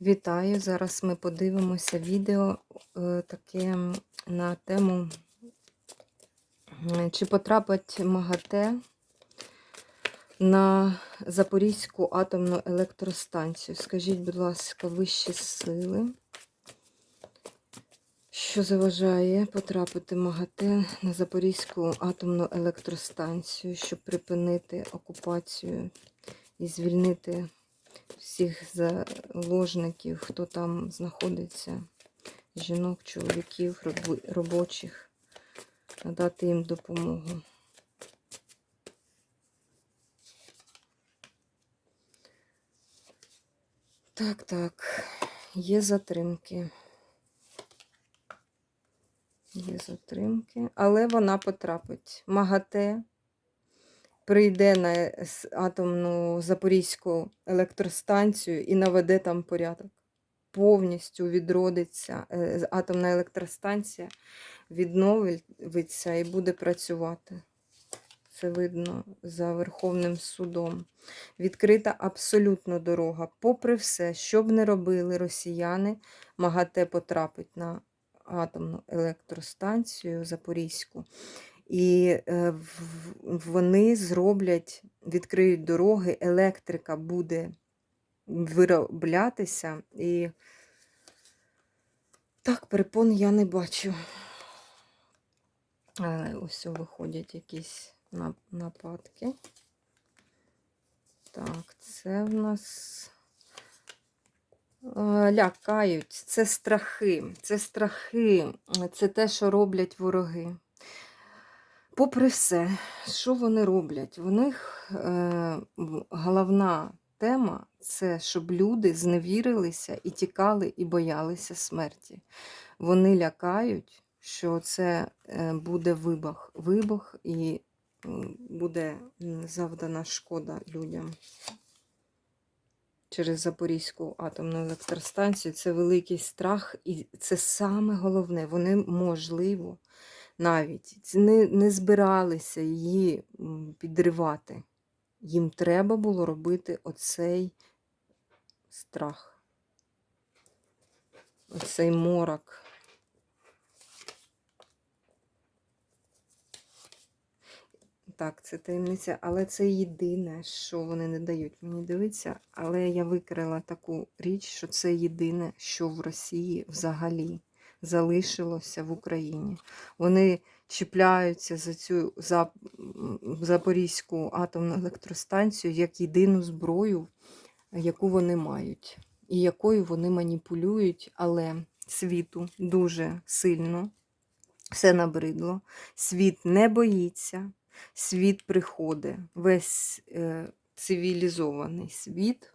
Вітаю! Зараз ми подивимося відео е, таке на тему, чи потрапить МАГАТЕ на Запорізьку атомну електростанцію. Скажіть, будь ласка, вищі сили, що заважає потрапити МАГАТЕ на Запорізьку атомну електростанцію, щоб припинити окупацію і звільнити всіх заложників, хто там знаходиться, жінок, чоловіків, робочих, надати їм допомогу. Так, так, є затримки. Є затримки, але вона потрапить. МАГАТЕ прийде на атомну Запорізьку електростанцію і наведе там порядок. Повністю відродиться е, атомна електростанція, відновиться і буде працювати. Це видно за Верховним судом. Відкрита абсолютно дорога. Попри все, що б не робили росіяни, МАГАТЕ потрапить на атомну електростанцію Запорізьку. І е, вони зроблять, відкриють дороги, електрика буде вироблятися. І так, перепон я не бачу. Але ось виходять якісь нападки. Так, це в нас е, лякають. Це страхи. Це страхи, це те, що роблять вороги. Попри все, що вони роблять? У них е, головна тема це щоб люди зневірилися і тікали, і боялися смерті. Вони лякають, що це е, буде вибух, вибух і буде завдана шкода людям. Через Запорізьку атомну електростанцію це великий страх, і це саме головне. Вони можливо навіть не, не збиралися її підривати. Їм треба було робити оцей страх, оцей морок. Так, це таємниця, але це єдине, що вони не дають мені дивитися. Але я викрила таку річ, що це єдине, що в Росії взагалі залишилося в Україні. Вони чіпляються за цю за, Запорізьку атомну електростанцію як єдину зброю, яку вони мають, і якою вони маніпулюють, але світу дуже сильно все набридло. Світ не боїться, світ приходить, весь е, цивілізований світ.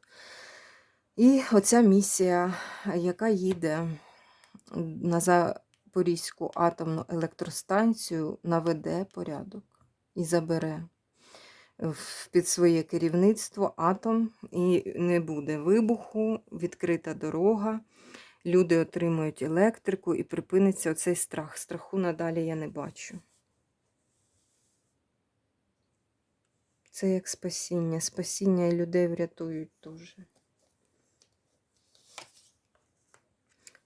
І оця місія, яка їде на Запорізьку атомну електростанцію, наведе порядок і забере під своє керівництво атом, і не буде вибуху, відкрита дорога. Люди отримують електрику і припиниться оцей страх. Страху надалі я не бачу. Це як спасіння. Спасіння і людей врятують теж.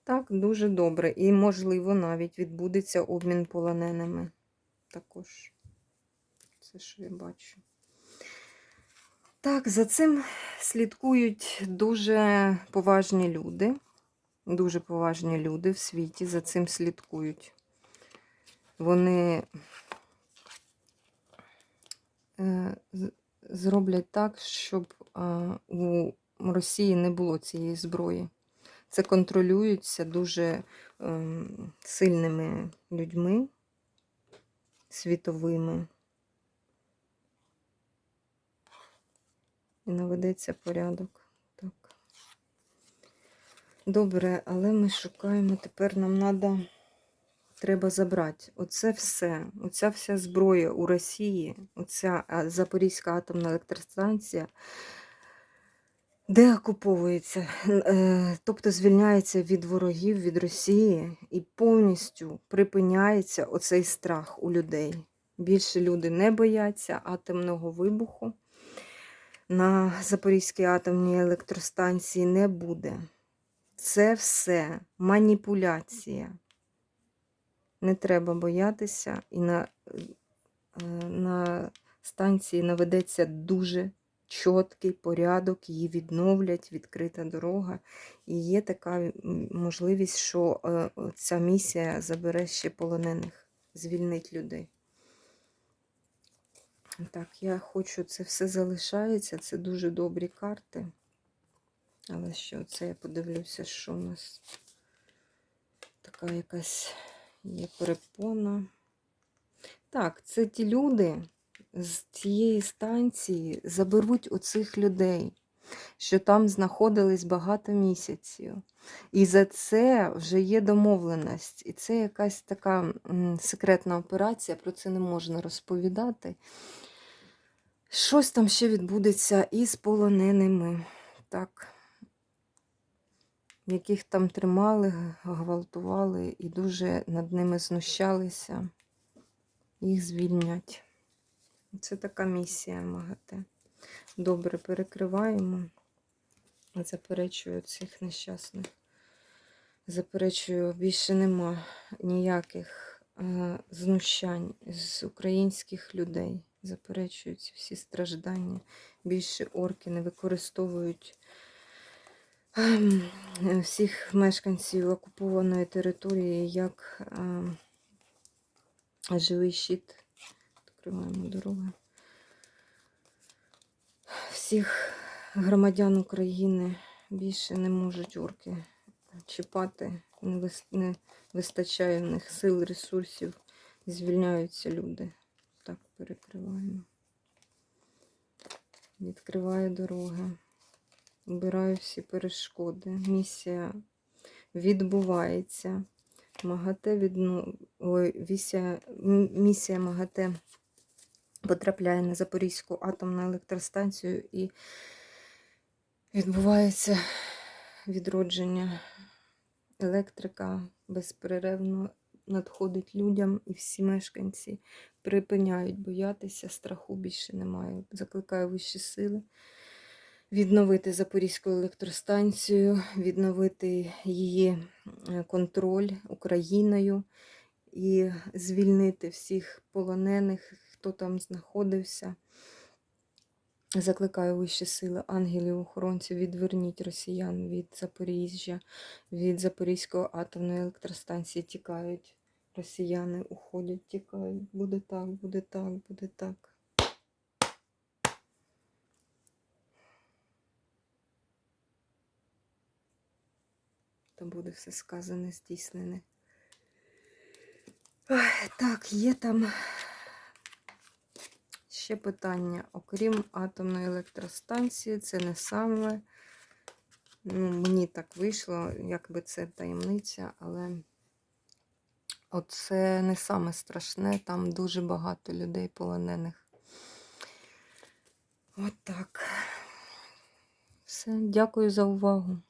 Так, дуже добре. І, можливо, навіть відбудеться обмін полоненими. Також. Це що я бачу. Так, за цим слідкують дуже поважні люди. Дуже поважні люди в світі за цим слідкують. Вони е, зроблять так, щоб у Росії не було цієї зброї. Це контролюється дуже ем, сильними людьми, світовими. І наведеться порядок. Так. Добре, але ми шукаємо, тепер нам треба треба забрати. Оце все, оця вся зброя у Росії, оця Запорізька атомна електростанція, де окуповується, е, тобто звільняється від ворогів, від Росії і повністю припиняється оцей страх у людей. Більше люди не бояться атомного вибуху. На Запорізькій атомній електростанції не буде. Це все маніпуляція. Не треба боятися, і на, е, на станції наведеться дуже чіткий порядок, її відновлять, відкрита дорога. І є така можливість, що е, ця місія забере ще полонених, звільнить людей. Так, я хочу, це все залишається, це дуже добрі карти. Але що це я подивлюся, що у нас така якась є перепона. Так, це ті люди з цієї станції заберуть оцих людей, що там знаходились багато місяців. І за це вже є домовленість. І це якась така секретна операція, про це не можна розповідати. Щось там ще відбудеться із полоненими. Так яких там тримали, гвалтували і дуже над ними знущалися, їх звільнять. Це така місія МАГАТЕ. Добре, перекриваємо. Заперечую цих нещасних. Заперечую, більше нема ніяких е, знущань з українських людей. Заперечую ці всі страждання. Більше орки не використовують ем, всіх мешканців окупованої території як ем, живий щит. Відкриваємо дороги. Всіх громадян України більше не можуть орки чіпати, не, вистачає в них сил, ресурсів, звільняються люди. Так, перекриваємо. Відкриваю дороги. Убираю всі перешкоди. Місія відбувається. МАГАТЕ відно... Ой, вісія... місія МАГАТЕ потрапляє на Запорізьку атомну електростанцію і відбувається відродження електрика безперервно надходить людям, і всі мешканці припиняють боятися, страху більше немає. Закликаю вищі сили відновити Запорізьку електростанцію, відновити її е, контроль Україною і звільнити всіх полонених, хто там знаходився. Закликаю вищі сили ангелів, охоронців, відверніть росіян від Запоріжжя, від Запорізької атомної електростанції тікають. Росіяни уходять, тікають. Буде так, буде так, буде так. Та буде все сказане, здійснене. Ой, так, є там ще питання. Окрім атомної електростанції, це не саме. Ну, мені так вийшло, якби це таємниця, але оце не саме страшне, там дуже багато людей полонених. От так. Все, дякую за увагу.